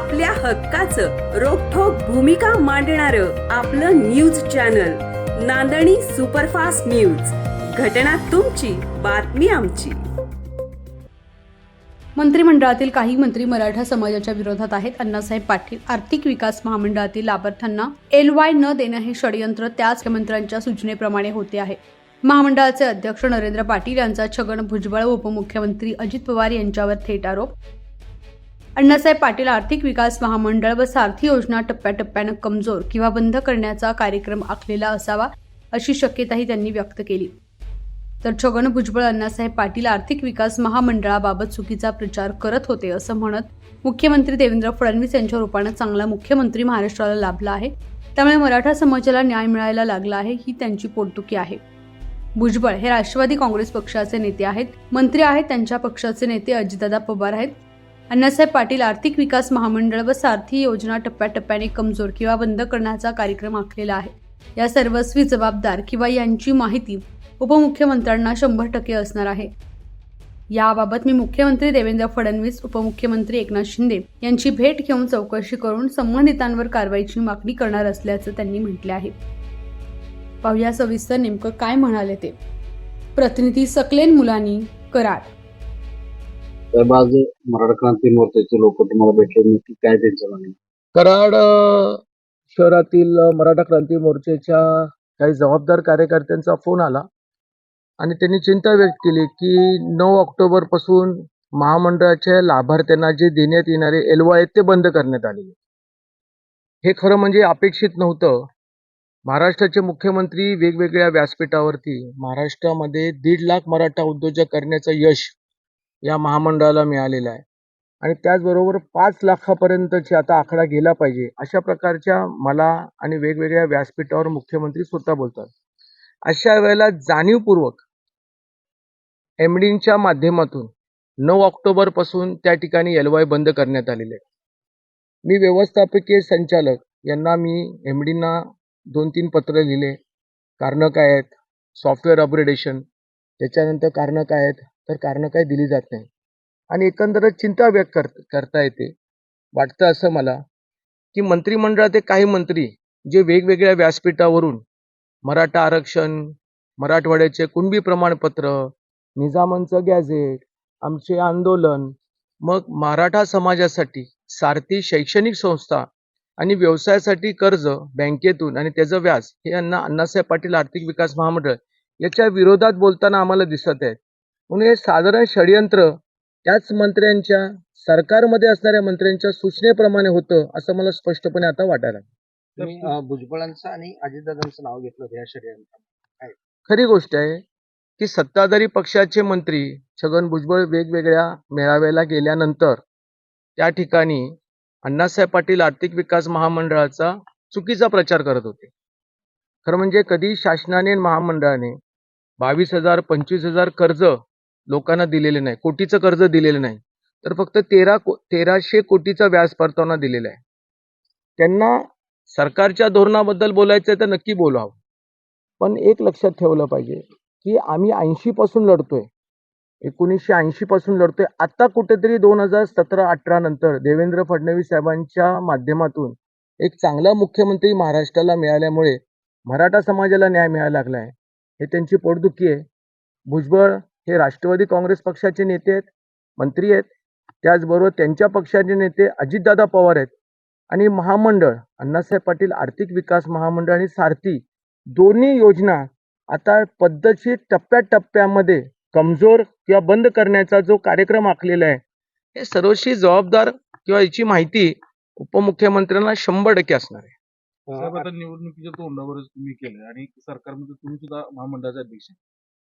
आपल्या हक्काचं रोखोक भूमिका मांडणारं आपलं news channel Nandani superfast news. घटना तुमची बातमी आमची. मंत्रिमंडळातील काही मंत्री मराठा समाजाच्या विरोधात आहेत. अण्णासाहेब पाटील आर्थिक विकास महामंडळातील लाभार्थ्यांना एल वाय न देणं हे षडयंत्र त्याच मंत्र्यांच्या सूचनेप्रमाणे होते आहे. महामंडळाचे अध्यक्ष नरेंद्र पाटील यांचा छगन भुजबळ उपमुख्यमंत्री अजित पवार यांच्यावर थेट आरोप. अण्णासाहेब पाटील आर्थिक विकास महामंडळ व सारथी योजना टप्प्याटप्प्यानं कमजोर किंवा बंद करण्याचा कार्यक्रम आखलेला असावा अशी शक्यताही त्यांनी व्यक्त केली. तर छगन भुजबळ अण्णासाहेब पाटील आर्थिक विकास महामंडळाबाबत चुकीचा प्रचार करत होते असं म्हणत मुख्यमंत्री देवेंद्र फडणवीस यांच्या रूपानं चांगला मुख्यमंत्री महाराष्ट्राला लाभला आहे. त्यामुळे मराठा समाजाला न्याय मिळायला लागला आहे ही त्यांची पोटदुखी आहे. भुजबळ हे राष्ट्रवादी काँग्रेस पक्षाचे नेते आहेत. मंत्री आहेत त्यांच्या पक्षाचे नेते अजितदादा पवार आहेत. अण्णासाहेब पाटील आर्थिक विकास महामंडळ व सारथी योजना टप्प्याटप्प्याने कमजोर किंवा बंद करण्याचा कार्यक्रम आखलेला आहे. या सर्वस्वी जबाबदार किंवा यांची माहिती उपमुख्यमंत्र्यांना शंभर टक्के असणार आहे. याबाबत मी मुख्यमंत्री देवेंद्र फडणवीस उपमुख्यमंत्री एकनाथ शिंदे यांची भेट घेऊन चौकशी करून संबंधितांवर कारवाईची मागणी करणार असल्याचं त्यांनी म्हटले आहे. पाहुया सविस्तर नेमकं काय म्हणाले ते. प्रतिनिधी सकलेन मुलांनी कराड. साहेब आज मराठा क्रांती मोर्चाचे लोक तुम्हाला भेटले नक्की काय त्यांच्या मागणी कराड शहरातील मराठा क्रांती मोर्चाच्या काही जबाबदार कार्यकर्त्यांचा फोन आला आणि त्यांनी चिंता व्यक्त केली की नऊ ऑक्टोबरपासून महामंडळाच्या लाभार्थ्यांना जे देण्यात येणारे एलवा आहेत ते बंद करण्यात आलेले हे खरं म्हणजे अपेक्षित नव्हतं. महाराष्ट्राचे मुख्यमंत्री वेगवेगळ्या व्यासपीठावरती महाराष्ट्रामध्ये दीड लाख मराठा उद्योजक करण्याचं यश या महामंडळाला मिळालेला आहे. आणि त्याचबरोबर पाच लाखापर्यंतची आता आकडा गेला पाहिजे अशा प्रकारच्या मला आणि वेगवेगळ्या व्यासपीठावर मुख्यमंत्री स्वतः बोलतात. अशा वेळेला जाणीवपूर्वक एमडींच्या माध्यमातून नऊ ऑक्टोबरपासून त्या ठिकाणी एल वाय बंद करण्यात आलेले मी व्यवस्थापकीय संचालक यांना मी एमडींना दोन तीन पत्र लिहिले. कारणं काय आहेत? Software upgradation. त्याच्यानंतर कारणं काय आहेत? तर कारणं काय दिली जात नाही. आणि एकंदरच चिंता व्यक्त कर करता येते. वाटतं असं मला की मंत्रिमंडळातील काही मंत्री जे वेगवेगळ्या व्यासपीठावरून मराठा आरक्षण मराठवाड्याचे कुणबी प्रमाणपत्र निजामांचं गॅझेट आमचे आंदोलन मग मराठा समाजासाठी सारथी शैक्षणिक संस्था आणि व्यवसायासाठी कर्ज बँकेतून आणि त्याचं व्याज हे यांना अण्णासाहेब पाटील आर्थिक विकास महामंडळ याच्या विरोधात बोलताना आम्हाला दिसत आहेत. म्हणून हे साधारण षडयंत्र त्याच मंत्र्यांच्या सरकारमध्ये असणाऱ्या मंत्र्यांच्या सूचनेप्रमाणे होतं असं मला स्पष्टपणे आता वाटायला लागलं. भुजबळांचं आणि अजितदादांचं नाव घेतलं या षडयंत्रात खरी गोष्ट आहे की सत्ताधारी पक्षाचे मंत्री छगन भुजबळ वेगवेगळ्या मेळाव्याला गेल्यानंतर त्या ठिकाणी अण्णासाहेब पाटील आर्थिक विकास महामंडळाचा चुकीचा प्रचार करत होते. खरं म्हणजे कधी शासनाने महामंडळाने बावीस हजार पंचवीस हजार कर्ज लोकांना दिलेले नाही. कोटीचं कर्ज दिलेलं नाही. तर फक्त तेरा को तेराशे कोटीचा व्याज परतावना दिलेला आहे. त्यांना सरकारच्या धोरणाबद्दल बोलायचं तर नक्की बोलावं. पण एक लक्षात ठेवलं पाहिजे की आम्ही ऐंशी पासून लढतोय. एकोणीसशे ऐंशी पासून लढतोय. आता कुठेतरी दोन हजार सतरा अठरा नंतर देवेंद्र फडणवीस साहेबांच्या माध्यमातून एक चांगला मुख्यमंत्री महाराष्ट्राला मिळाल्यामुळे मराठा समाजाला न्याय मिळायला लागला आहे हे त्यांची पोटदुखी आहे. भुजबळ हे राष्ट्रवादी काँग्रेस पक्षाचे नेते आहेत मंत्री आहेत. त्याचबरोबर त्यांच्या पक्षाचे नेते अजितदादा पवार आहेत. आणि महामंडळ अण्णासाहेब पाटील आर्थिक विकास महामंडळ आणि सारथी दोन्ही योजना आता पद्धतशीर टप्प्याटप्प्यामध्ये कमजोर किंवा बंद करण्याचा जो कार्यक्रम आखलेला आहे हे सर्वशी जबाबदार किंवा याची माहिती उपमुख्यमंत्र्यांना शंभर टक्के असणार आहे. निवडणुकीच्या तोंडावरच तुम्ही केलं आणि सरकारमध्ये तुम्ही सुद्धा महामंडळाचे अध्यक्ष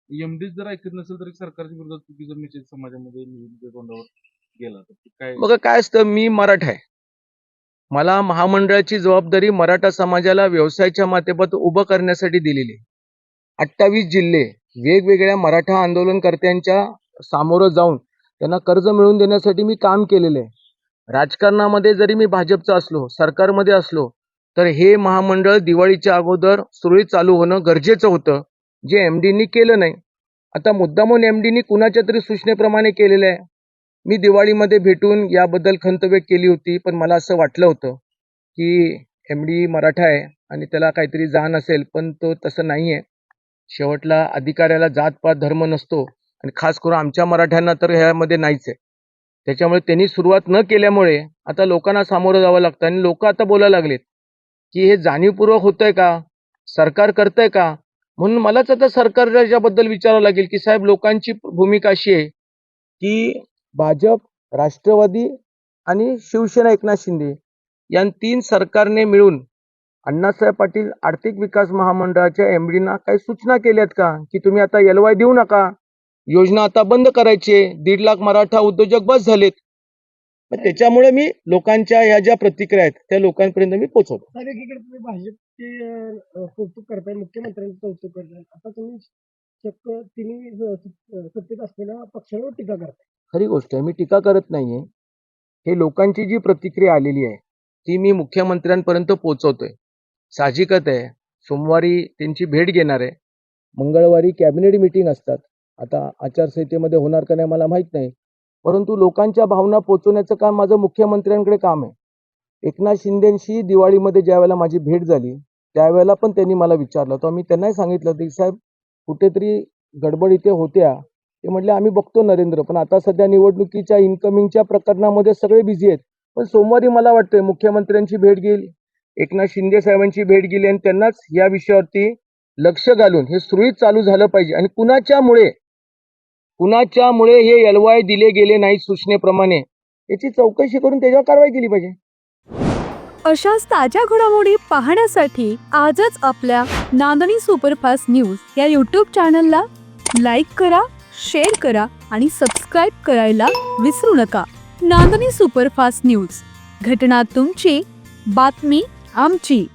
एमडीच जर ऐकत नसेल तर सरकारच्या विरोधात चुकीचं मेसेज समाजामध्ये तोंडावर गेला तर काय? बघा काय असतं? मी मराठा आहे. मला महामंडळाची जबाबदारी मराठा समाजाला व्यवसायाच्या माध्यमातून उभं करण्यासाठी दिलेली आहे. अठ्ठावीस जिल्हे वेगवेगळ्या मराठा आंदोलनकर्त्यांच्या सामोरं जाऊन त्यांना कर्ज मिळवून देण्यासाठी मी काम केलेलं आहे. राजकारणामध्ये जरी मी भाजपचा असलो सरकारमध्ये असलो तर हे महामंडळ दिवाळीच्या अगोदर सुरळीत चालू होणं गरजेचं होतं. जे एम डीनी केलं नाही. आता मुद्दामून एम डीनी कुणाच्या तरी सूचनेप्रमाणे केलेलं आहे. मी दिवाळीमध्ये भेटून याबद्दल खंत व्यक्त केली होती पण मला असं वाटलं होतं की एम डी मराठा आहे आणि त्याला काहीतरी जाण असेल पण तो तसं नाही आहे शेवटला अधिकाऱ्याला जातपात धर्म नसतो आणि खास करून आमच्या मराठ्यांना तर ह्यामध्ये नाहीच आहे. त्याच्यामुळे त्यांनी सुरुवात न केल्यामुळे आता लोकांना सामोरं जावं लागतं आणि लोक आता बोलायला लागलेत की हे जाणीवपूर्वक होतंय का? सरकार करतंय का? म्हणून मलाच आता सरकारला याच्याबद्दल विचारावं लागेल की साहेब लोकांची भूमिका अशी आहे की भाजप राष्ट्रवादी आणि शिवसेना एकनाथ शिंदे या तीन सरकारने मिळून अण्णासाहेब पाटील आर्थिक विकास महामंडळाच्या एम डीना काही सूचना केल्यात का? की तुम्ही आता एल वाय देऊ नका? योजना आता बंद करायची दीड लाख मराठा उद्योजक बस झालेत. मग त्याच्यामुळे मी लोकांच्या ह्या ज्या प्रतिक्रिया आहेत त्या लोकांपर्यंत मी पोहोचवतो. साहेब एकीकडे तुम्ही भाजपचे कौतुक करताय मुख्यमंत्र्यांचं कौतुक करताय. आता तुम्ही चक्क तिन्ही सत्तेत असलेल्या पक्षांवर टीका करताय. खरी गोष्ट आहे मी टीका करत नाहीये. हे लोकांची जी प्रतिक्रिया आलेली आहे ती मी मुख्यमंत्र्यांपर्यंत पोहोचवतोय. साहजिकच आहे. सोमवारी त्यांची भेट घेणार आहे. मंगळवारी कॅबिनेट मिटिंग असतात. आता आचारसंहितेमध्ये होणार का नाही मला माहीत नाही. परंतु लोकांच्या भावना पोचवण्याचं काम माझं मुख्यमंत्र्यांकडे काम आहे. एकनाथ शिंदेशी दिवाळीमध्ये ज्यावेळेला माझी भेट झाली त्यावेळेला पण त्यांनी मला विचारलं होतं. मी त्यांनाही सांगितलं होतं की साहेब कुठेतरी गडबड इथे होत्या. ते म्हटले आम्ही बघतो नरेंद्र पण आता सध्या निवडणुकीच्या इन्कमिंगच्या प्रकरणामध्ये सगळे बिझी आहेत. पण सोमवारी मला वाटतंय मुख्यमंत्र्यांची भेट घेईल एकनाथ शिंदे साहेबांची भेट गेली आणि त्यांनाच या विषयावरती लक्ष घालून हे सुरळीत चालू झालं पाहिजे. आणि कुणाच्यामुळे कुणाच्यामुळे हे एल वाय दिले गेले नाही सूचनेप्रमाणे? याची चौकशी करून त्याच्यावर कारवाई केली पाहिजे. अशाच ताज्या घडामोडी पाहण्यासाठी आजच आपल्या नांदणी सुपरफास्ट न्यूज या यूट्यूब चॅनलला लाईक करा शेअर करा आणि सबस्क्राईब करायला विसरू नका. Nandani superfast news. घटना तुमची बातमी आमची.